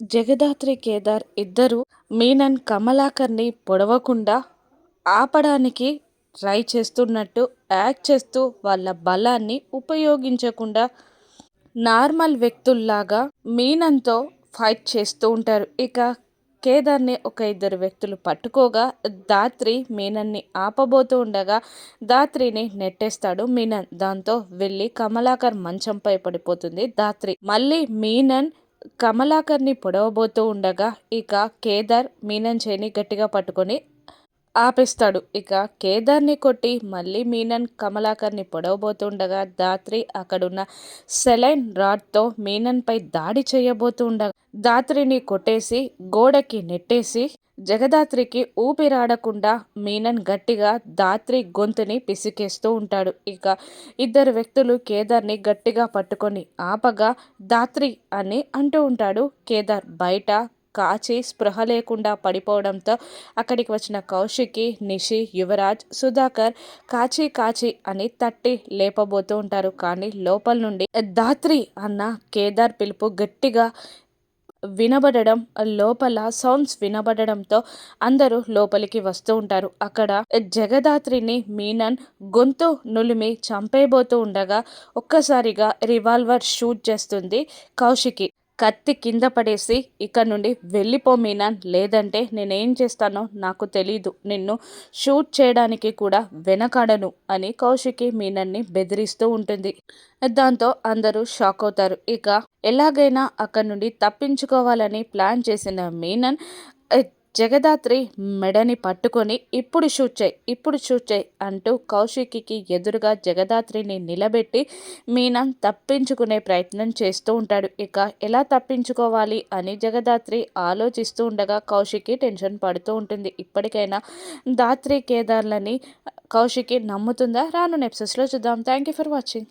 జగదాత్రి కేదార్ ఇద్దరు మీనన్ కమలాకర్ని పొడవకుండా ఆపడానికి ట్రై చేస్తున్నట్టు యాక్ట్ చేస్తూ వాళ్ళ బలాన్ని ఉపయోగించకుండా నార్మల్ వ్యక్తుల్లాగా మీనన్తో ఫైట్ చేస్తూ ఉంటారు. ఇక కేదార్ని ఒక ఇద్దరు వ్యక్తులు పట్టుకోగా దాత్రి మీనన్ని ఆపబోతూ ఉండగా దాత్రిని నెట్టేస్తాడు మీనన్. దాంతో వెళ్ళి కమలాకర్ మంచంపై పడిపోతుంది. దాత్రి మళ్ళీ మీనన్ కమలాకర్ని పొడవబోతూ ఉండగా ఇక కేదార్ మీనన్ గట్టిగా పట్టుకొని ఆపేస్తాడు. ఇక కేదార్ని కొట్టి మళ్ళీ మీనన్ కమలాకర్ని పొడవబోతుండగా దాత్రి అక్కడున్న సెలైన్ రాడ్తో మీనన్పై దాడి చేయబోతుండగా దాత్రిని కొట్టేసి గోడకి నెట్టేసి జగదాత్రికి ఊపిరాడకుండా మీనన్ గట్టిగా దాత్రి గొంతుని పిసికేస్తూ ఉంటాడు. ఇక ఇద్దరు వ్యక్తులు కేదార్ని గట్టిగా పట్టుకొని ఆపగా దాత్రి అని అంటూ ఉంటాడు. కేదార్ బయట కాచి స్పృహ లేకుండా పడిపోవడంతో అక్కడికి వచ్చిన కౌశికి నిషి యువరాజ్ సుధాకర్ కాచి కాచి అని తట్టి లేపబోతూ ఉంటారు. కానీ లోపల నుండి దాత్రి అన్న కేదార్ పిలుపు గట్టిగా వినబడడం లోపల సౌండ్స్ వినబడడంతో అందరూ లోపలికి వస్తూ ఉంటారు. అక్కడ జగదాత్రిని మీనన్ గొంతు నులిమి చంపేయబోతూ ఉండగా ఒక్కసారిగా రివాల్వర్ షూట్ చేస్తుంది కౌశికి. కత్తి కింద పడేసి ఇక్కడ నుండి వెళ్ళిపో మీనాన్ లేదంటే నేనేం చేస్తానో నాకు తెలీదు. నిన్ను షూట్ చేయడానికి కూడా వెనకాడను అని కౌశికి మీనన్ని బెదిరిస్తూ ఉంటుంది. దాంతో అందరూ షాక్ అవుతారు. ఇక ఎలాగైనా అక్కడ నుండి తప్పించుకోవాలని ప్లాన్ చేసిన మీనన్ జగదాత్రి మెడని పట్టుకొని ఇప్పుడు షూట్ చేయి ఇప్పుడు షూట్ చేయి అంటూ కౌశికి ఎదురుగా జగదాత్రిని నిలబెట్టి మీనం తప్పించుకునే ప్రయత్నం చేస్తూ ఉంటాడు. ఇక ఎలా తప్పించుకోవాలి అని జగదాత్రి ఆలోచిస్తూ ఉండగా కౌశికి టెన్షన్ పడుతూ ఉంటుంది. ఇప్పటికైనా దాత్రి కేదార్లని కౌశికి నమ్ముతుందా? రాను నెప్సెస్లో చూద్దాం. Thank you for watching.